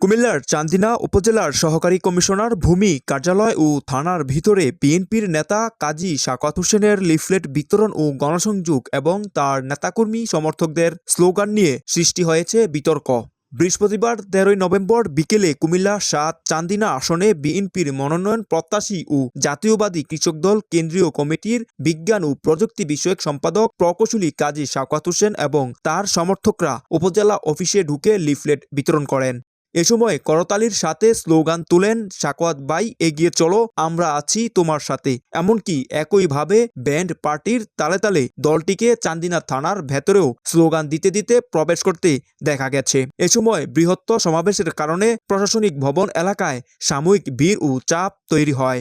কুমিল্লার চান্দিনা উপজেলার সহকারী কমিশনার ভূমি কার্যালয় ও থানার ভিতরে বিএনপির নেতা কাজী শাকাত হোসেনের লিফলেট বিতরণ ও গণসংযোগ এবং তার নেতাকর্মী সমর্থকদের স্লোগান নিয়ে সৃষ্টি হয়েছে বিতর্ক। বৃহস্পতিবার তেরোই নভেম্বর বিকেলে কুমিল্লা সাত চান্দিনা আসনে বিএনপির মনোনয়ন প্রত্যাশী ও জাতীয়বাদী কৃষক দল কেন্দ্রীয় কমিটির বিজ্ঞান ও প্রযুক্তি বিষয়ক সম্পাদক প্রকৌশলী কাজী শাকাত হোসেন এবং তার সমর্থকরা উপজেলা অফিসে ঢুকে লিফলেট বিতরণ করেন। এ সময় করতালির সাথে স্লোগান তুলেন, সাকওয়াত বাই এগিয়ে চলো, আমরা আছি তোমার সাথে। এমনকি একইভাবে ব্যান্ড পার্টির তালে তালে দলটিকে চান্দিনা থানার ভেতরেও স্লোগান দিতে দিতে প্রবেশ করতে দেখা গেছে। এ সময় বৃহত্তর সমাবেশের কারণে প্রশাসনিক ভবন এলাকায় সাময়িক ভিড় ও চাপ তৈরি হয়।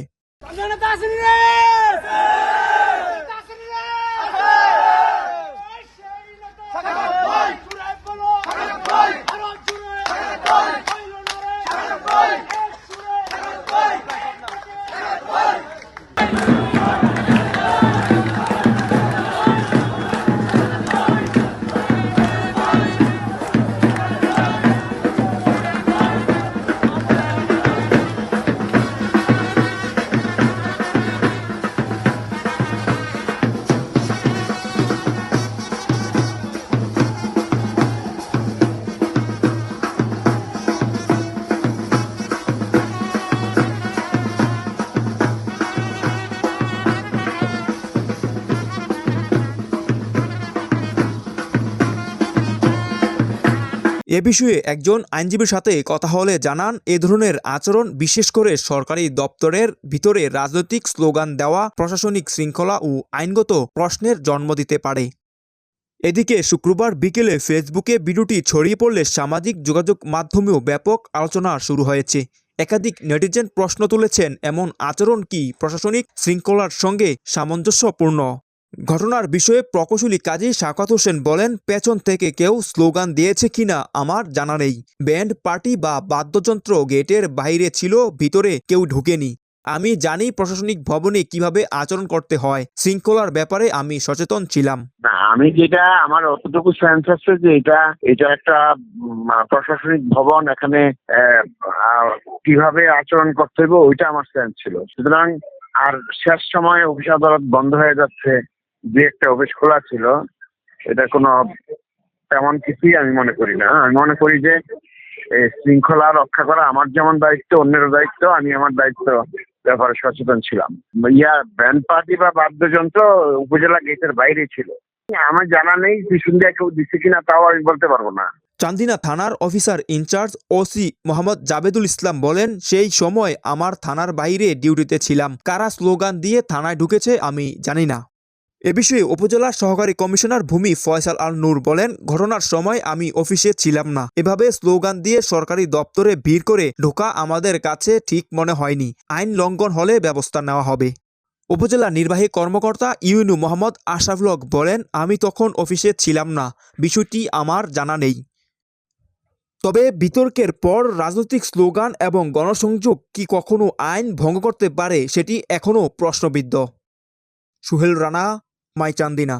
এ বিষয়ে একজন আইনজীবীর সাথে কথা হলে জানান, এ ধরনের আচরণ বিশেষ করে সরকারি দপ্তরের ভিতরে রাজনৈতিক স্লোগান দেওয়া, প্রশাসনিক শৃঙ্খলা ও আইনগত প্রশ্নের জন্ম দিতে পারে। এদিকে শুক্রবার বিকেলে ফেসবুকে ভিডিওটি ছড়িয়ে পড়লে সামাজিক যোগাযোগ মাধ্যমেও ব্যাপক আলোচনা শুরু হয়েছে। একাধিক নেটিজেন প্রশ্ন তুলেছেন, এমন আচরণ কি প্রশাসনিক শৃঙ্খলার সঙ্গে সামঞ্জস্যপূর্ণ? ঘটনার বিষয়ে প্রকৌশলী কাজী শাকাত হোসেন বলেন, পেছন থেকে কেউ স্লোগান দিয়েছে কিনা আমার জানা নেই। ব্যান্ড, পার্টি বা বাদ্যযন্ত্র গেটের বাইরে ছিল, ভিতরে কেউ ঢুকেনি। আমি জানি প্রশাসনিক ভবনে কীভাবে আচরণ করতে হয়। শৃঙ্খলার ব্যাপারে আমি সচেতন ছিলাম। আমি যেটা, আমার অতটুকু সেন্স আছে যে এটা এটা একটা প্রশাসনিক ভবন, এখানে কীভাবে আচরণ করতে হবে, ওইটা আমার সেন্স ছিল। সুতরাং, আর শেষ সময় অফিস আদালত বন্ধ হয়ে যাচ্ছে। যে একটা অফিস খোলা ছিল এটা কোনো তেমন কিছুই আমি মনে করি না। আমি মনে করি যে এই শৃঙ্খলা রক্ষা করা আমার যেমন দায়িত্ব অন্যের দায়িত্ব আমি আমার দায়িত্ব ব্যাপারে সচেতন ছিলাম। ইয়া ব্যান্ড পার্টি বা বাদ্যযন্ত্র উপজেলা গেটের বাইরে ছিল। আমার জানা নেই পিছন দিয়ে কেউ দিচ্ছে কিনা তাও আমি বলতে পারব না। চান্দিনা থানার officer in charge OC Mohammad Jabedul Islam বলেন সেই সময় আমার থানার বাইরে ডিউটিতে ছিলাম। কারা স্লোগান দিয়ে থানায় ঢুকেছে আমি জানি না। এ বিষয়ে উপজেলার সহকারী কমিশনার ভূমি ফয়সাল আল নূর বলেন, ঘটনার সময় আমি অফিসে ছিলাম না। এভাবে স্লোগান দিয়ে সরকারি দপ্তরে ভিড় করে ঢোকা আমাদের কাছে ঠিক মনে হয়নি। আইন লঙ্ঘন হলে ব্যবস্থা নেওয়া হবে। উপজেলা নির্বাহী কর্মকর্তা ইউনু মোহাম্মদ আশাফলক বলেন, আমি তখন অফিসে ছিলাম না। বিষয়টি আমার জানা নেই। তবে বিতর্কের পর রাজনৈতিক স্লোগান এবং গণসংযোগ কি কখনো আইন ভঙ্গ করতে পারে সেটি এখনও প্রশ্নবিদ্ধ। সুহেল রানা মাইচান্দিনা